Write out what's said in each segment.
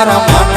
તારા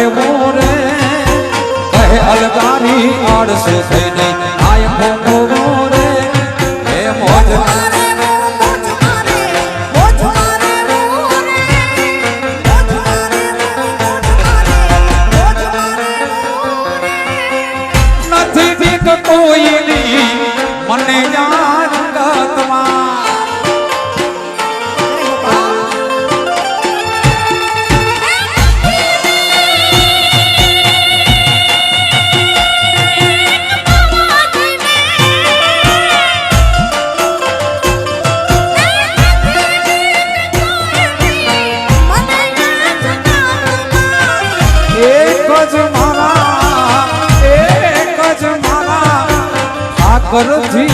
કહે મોરે કહે અલગારી આળસ થઈને આય મોકો મોરે હે મોજ નથી બીક કોઈ પરથી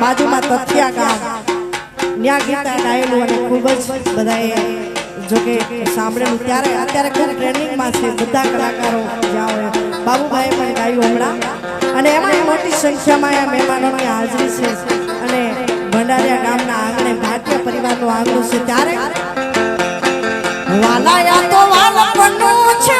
બાજુમાં તથિયા ગામ. ન્યા ગીતા ગાયેલું અને ખૂબ જ બધાએ જોકે સાંભળેલું. ત્યારે અત્યારે ખૂબ ટ્રેનિંગમાં છે બધા કલાકારો જ્યાં હોય. બાબુભાઈ પણ ગાયું હમણાં. અને એમાં મોટી સંખ્યામાં આ મહેમાનોની હાજરી છે. અને ભંડારિયા ગામના આંગણે ભારતીય પરિવારનું આંગણું છે. ત્યારે વાલાયા તો વાલપણું છે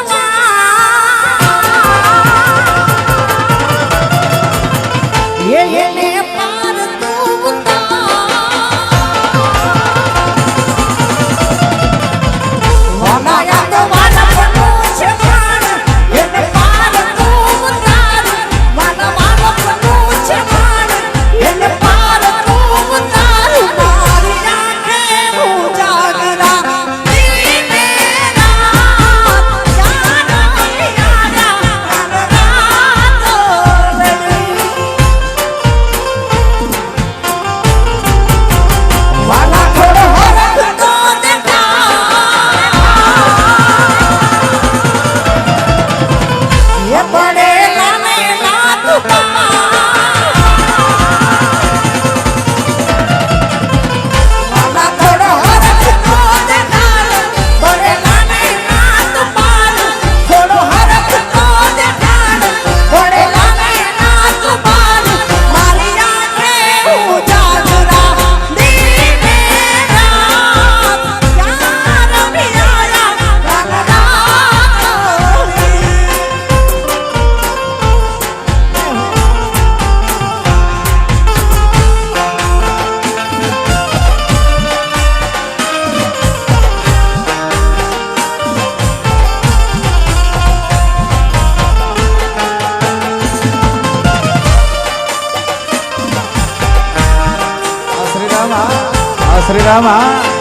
干嘛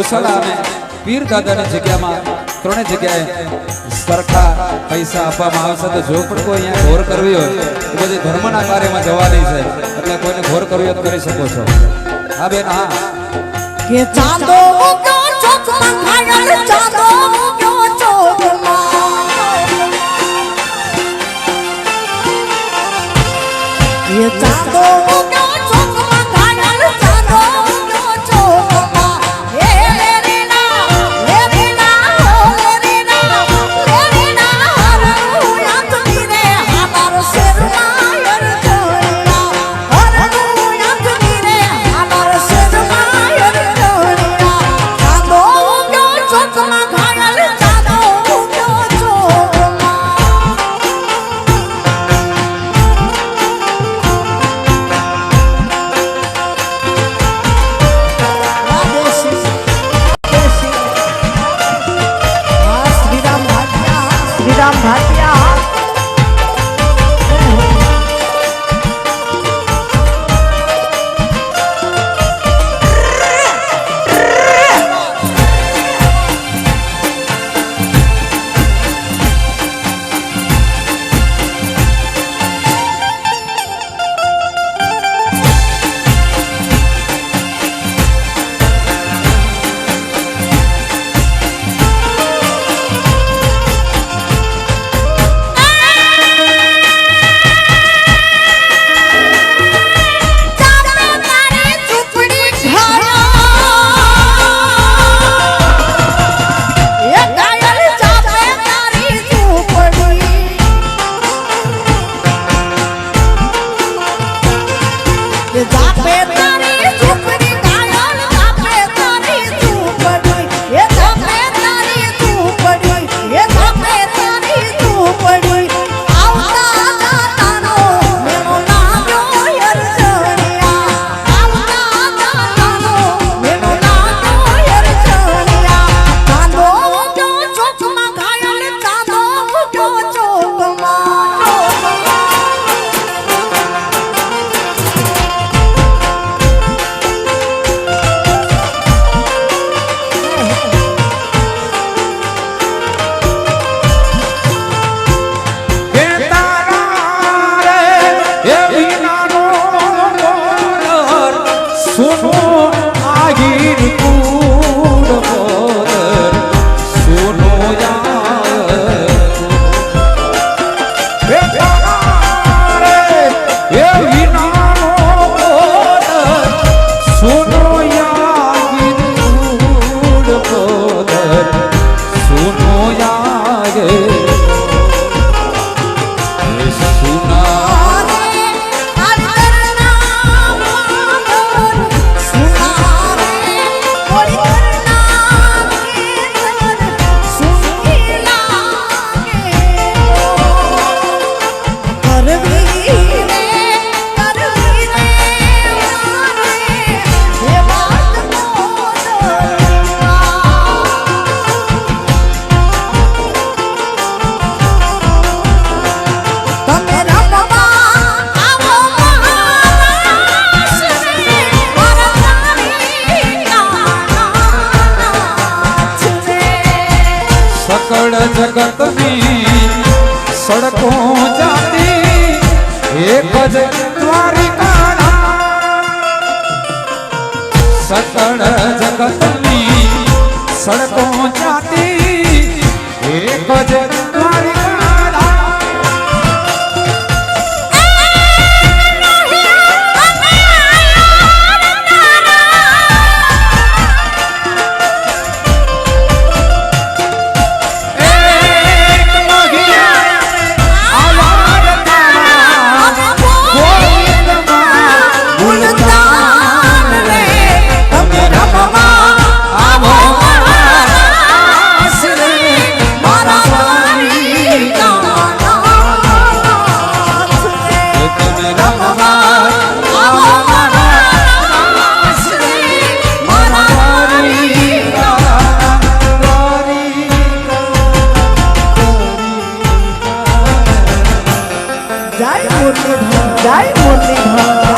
ગૌશાળા અને પીર દાદાની જગ્યામાં ત્રણે જગ્યાએ સરખા પૈસા આપવામાં આવશે તો જો પણ કોઈ અહીંયા ઘોર કરવી હોય, તો બધી ધર્મના કાર્યમાં જવાની છે. એટલે કોઈને ઘોર કરવી હોય તો કરી શકો છો. હા બેન, હા. કે ચાંદો સુનો જગતની સડકો જાતી એક જ Krishna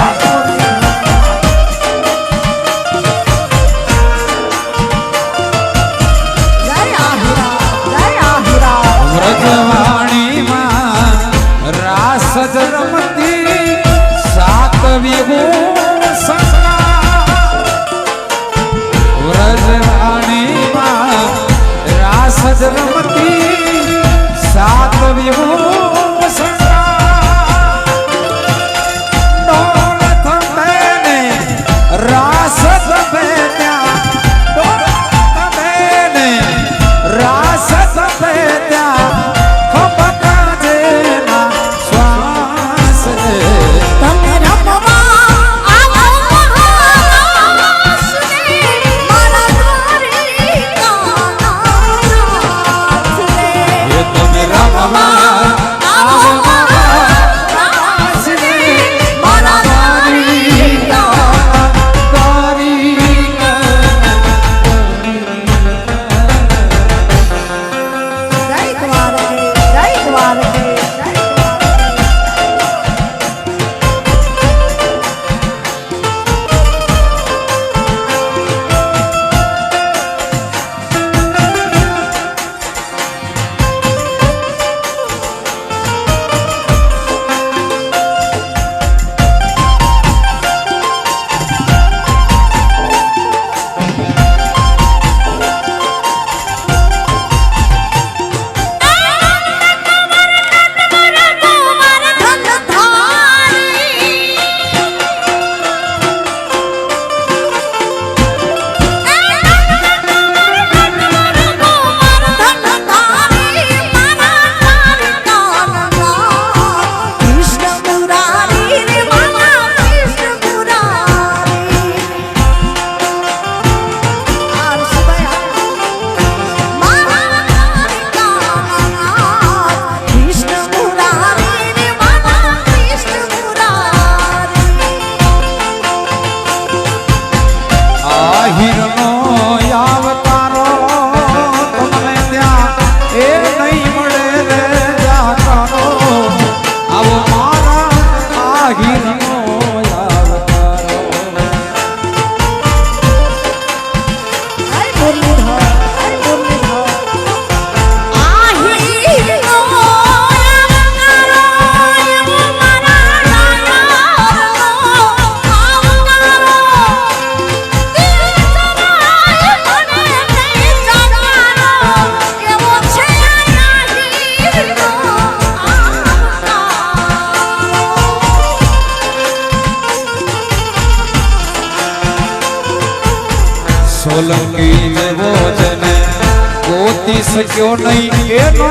ગોતી શક્યો નહીં એનો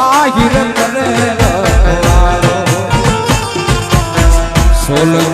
આહિર કરે રખવારો. સોલંકી